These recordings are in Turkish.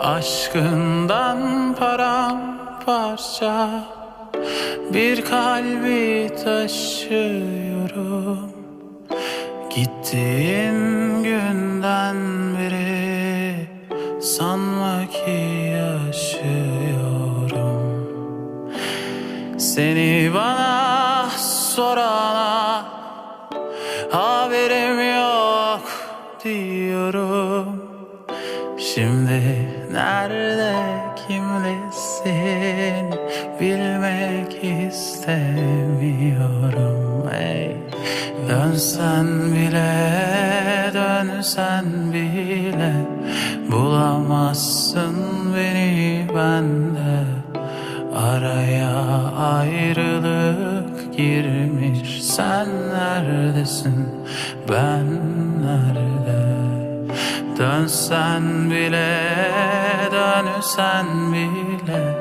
Aşkından paramparça Bir kalbi taşıyorum. Gittiğin günden beri Sanma ki yaşıyorum. Seni bana sorana Haberim yok diyorum. Şimdi nerede kimlesin Bilmek istemiyorum. Ey Dönsen bile dönsen bile Bulamazsın beni bende Araya ayrılık girmiş Sen neredesin ben nerede Dönsen bile dönsen bile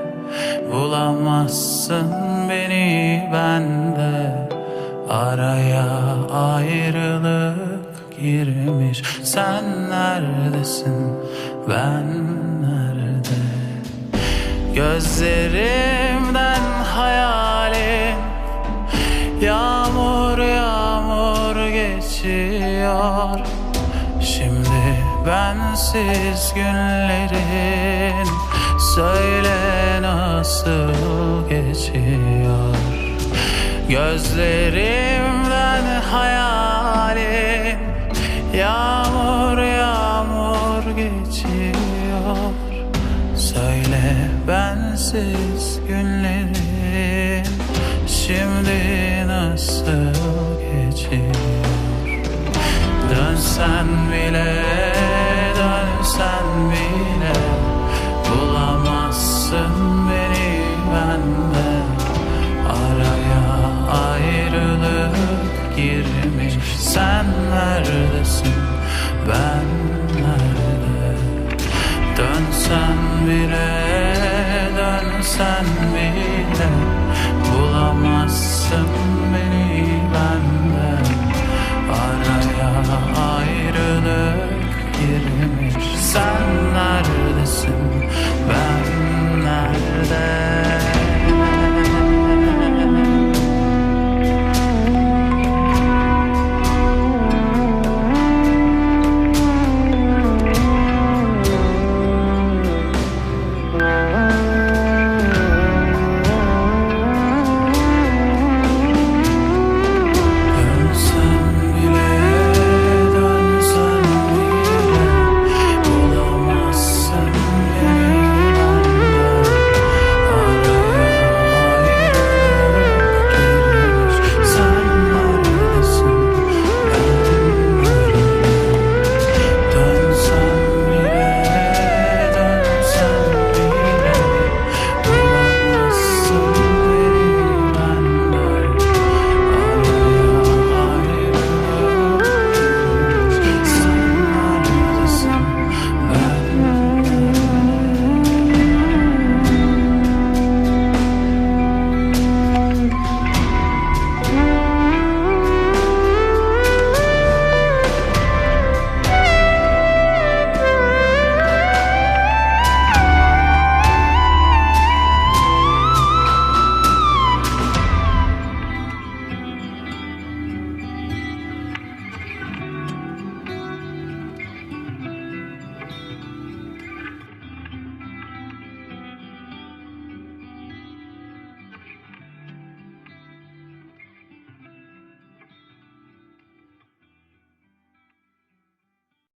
Bulamazsın beni bende Araya ayrılık girmiş. Sen neredesin? Ben nerede? Gözlerimden hayalin Yağmur yağmur geçiyor. Şimdi bensiz günlerin Söyle nasıl geçiyor? Gözlerimden hayalin Yağmur yağmur geçiyor. Söyle bensiz günlerin Şimdi nasıl geçiyor? Dönsen bile bile dönsen bile Bulamazsın